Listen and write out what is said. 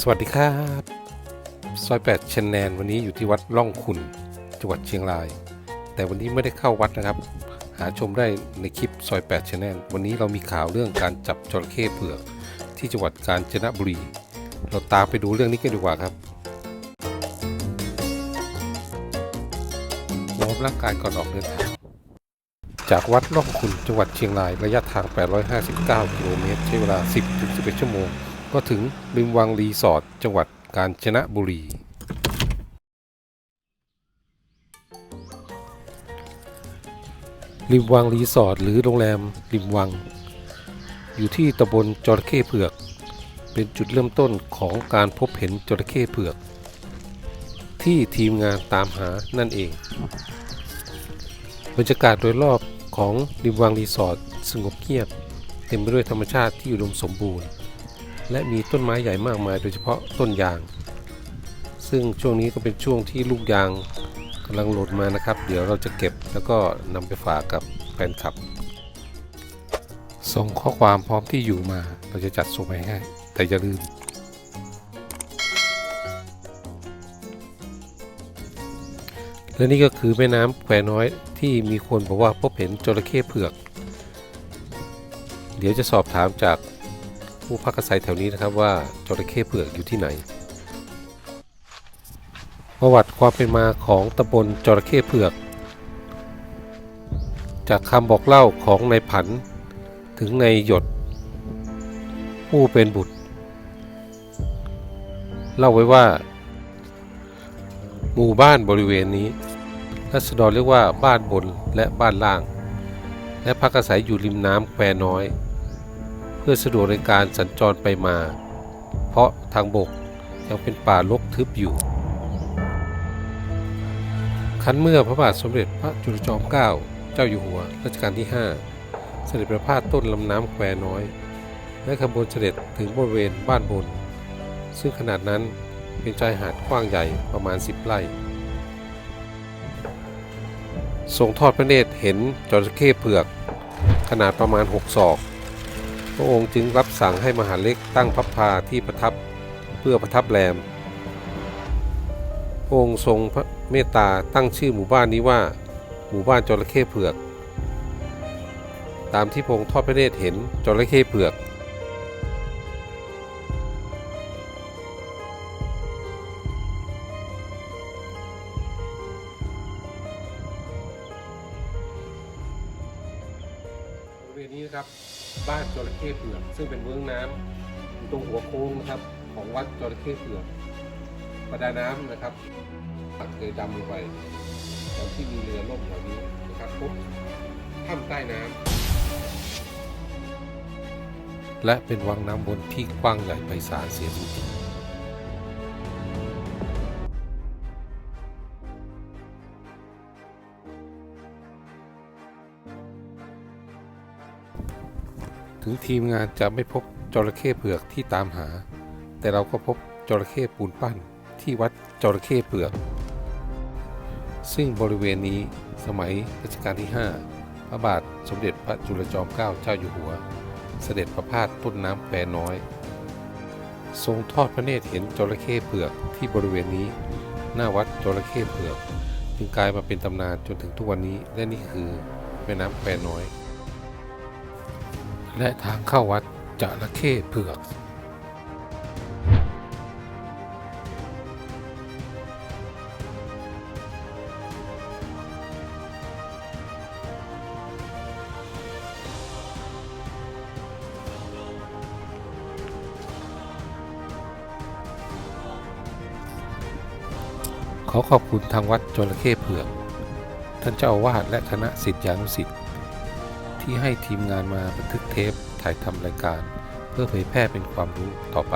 สวัสดีครับซอย8ชันแนนวันนี้อยู่ที่วัดล่องขุนจังหวัดเชียงราย แต่วันนี้ไม่ได้เข้าวัดนะครับ หาชมได้ในคลิปซอย8ชันแนนวันนี้เรามีข่าวเรื่องการจับจระเข้เผือก ที่จังหวัดกาญจนบุรี เราตามไปดูเรื่องนี้กันดีกว่าครับวอร์มร่างกายก่อนออกเดินทางจากวัดล่องขุนจังหวัดเชียงรายระยะทาง 859 กิโลเมตรใช้เวลา 10-11 ชั่วโมง ก็ถึงริมวังรีสอร์ทจังหวัดกาญจนบุรี ริมวังรีสอร์ทหรือโรงแรมริมวัง อยู่ที่ตำบลจระเข้เผือก เป็นจุดเริ่มต้นของการพบเห็นจระเข้เผือก ที่ทีมงานตามหานั่นเอง บรรยากาศโดยรอบของริมวังรีสอร์ทสงบเงียบ เต็มไปด้วยธรรมชาติที่อุดมสมบูรณ์ และมีต้นไม้ใหญ่มากมายโดยเฉพาะต้นยาง ซึ่งช่วงนี้ก็เป็นช่วงที่ลูกยางกำลังหล่นมานะครับ เดี๋ยวเราจะเก็บแล้วก็นำไปฝากกับแฟนคลับ ส่งข้อความพร้อมที่อยู่มาเราจะจัดส่งไปให้ แต่อย่าลืม และนี่ก็คือแม่น้ำแควน้อยที่มีคนบอกว่าพบเห็นจระเข้เผือก เดี๋ยวจะสอบถามจาก ผู้พักอาศัยแถวนี้นะครับว่าจระเข้เผือกอยู่ที่ไหน ประวัติความเป็นมาของตำบลจระเข้เผือก จากคำบอกเล่าของนายผัน ถึงนายหยด ผู้เป็นบุตร เล่าไว้ว่า หมู่บ้านบริเวณนี้รัษฎรเรียกว่าบ้านบนและบ้านล่าง และพักอาศัยอยู่ริมน้ำแควน้อย เพื่อสะดวกในการสัญจรไปมา เพราะทางบกยังเป็นป่ารกทึบอยู่ คันเมื่อพระบาทสมเด็จพระจุลจอมเกล้าเจ้าอยู่หัวรัชกาลที่ 5 เสด็จประพาสต้นลำน้ำแควน้อย และขบวนเสด็จถึงบริเวณบ้านบน ซึ่งขนาดนั้นเป็นชายหาดกว้างใหญ่ประมาณ 10 ไร่ทรงทอดพระเนตรเห็นจระเข้เผือก ขนาดประมาณ 6 ศอก ระองค์จึงรับสั่งให้มหาเล็กตั้งพับพาที่ประทับเพื่อประทับแรม องค์ทรงพระเมตตาตั้งชื่อหมู่บ้านนี้ว่า หมู่บ้านจระเข้เผือก ตามที่พงค์ทอดพระเนตรเห็นจระเข้เผือก วณนี้นะครับ บ้านจระเข้เผือกซึ่งเป็นเมืองน้ำอยู่ตรงหัวโค้งนะครับ ของวัดจระเข้เผือกประดาน้ำนะครับปักเคยดำลงไปตอนที่มีเรือล่มแถวนี้นะครับพบถ้ำใต้น้ำและเป็นวังน้ำวนที่กว้างใหญ่ไพศาลเสียจริง ถึงทีมงานจะไม่พบจระเข้เผือกที่ตามหา แต่เราก็พบจระเข้ปูนปั้นที่วัดจระเข้เผือก ซึ่งบริเวณนี้สมัยรัชกาลที่ 5 พระบาทสมเด็จพระจุลจอมเกล้าเจ้าอยู่หัว เสด็จประพาสต้นน้ำแควน้อย ทรงทอดพระเนตรเห็นจระเข้เผือกที่บริเวณนี้ หน้าวัดจระเข้เผือก จึงกลายมาเป็นตำนานจนถึงทุกวันนี้และนี่คือแม่น้ำแควน้อย และทางเข้าวัดจระเข้เผือก ขอขอบคุณทางวัดจระเข้เผือก ท่านเจ้าอาวาสและคณะศิษยานุศิษย์ ที่ให้ทีมงานมาบันทึกเทปถ่ายทำรายการ เพื่อเผยแพร่เป็นความรู้ต่อไป